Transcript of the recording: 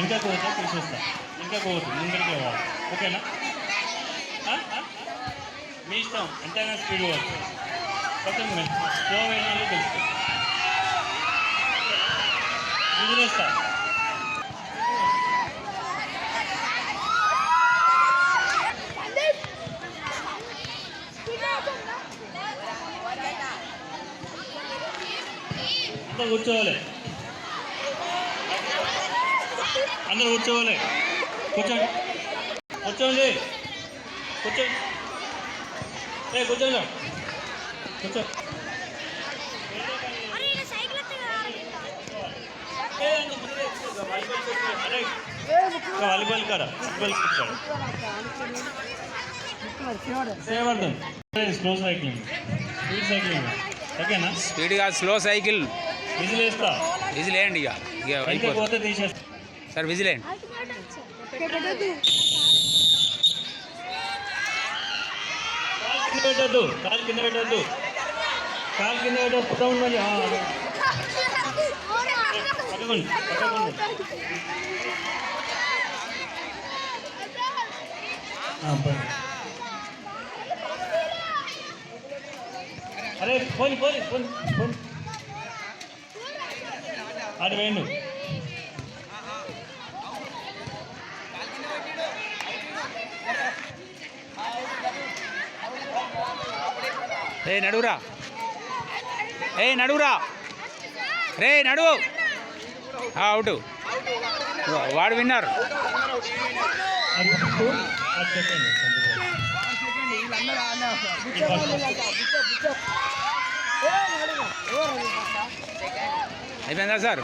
ఇంకా పోతా తీసేస్తా ఇంకా పోవద్దు ముందరికి పోవాలి. ఓకేనా? మీ ఇష్టం. ఎంతైనా స్పీడ్ పోవచ్చు. కొంచెం స్లో అయినా తెలుసు. వదిలేస్తా అంతా కూర్చోవాలి. అందరూ కూర్చోవాలి. కూర్చోండి. కూర్చోండి. కూర్చోండి. ఏ కూర్చోండి. కూర్చో. వాలీబాల్ వాలీబాల్ కాడ Sevardhan. Slow cycling. Speed cycling. ఓకేనా? స్పీడ్గా స్లో సైకిల్. విజిల్ వేస్తా. విజిల్ వేయండి ఇక. ఇక ఇంకా అయిపోతుంది. పోతే తీసేస్తా. सर विजिलेंट अरे फ़ोन फ़ोन फ़ोन फ़ोन अरे वेणु ఏ నడువురా. ఏ నడువురా. రే నడువు అవుట్. వాడు విన్నారు. అయిపోయిందా సార్?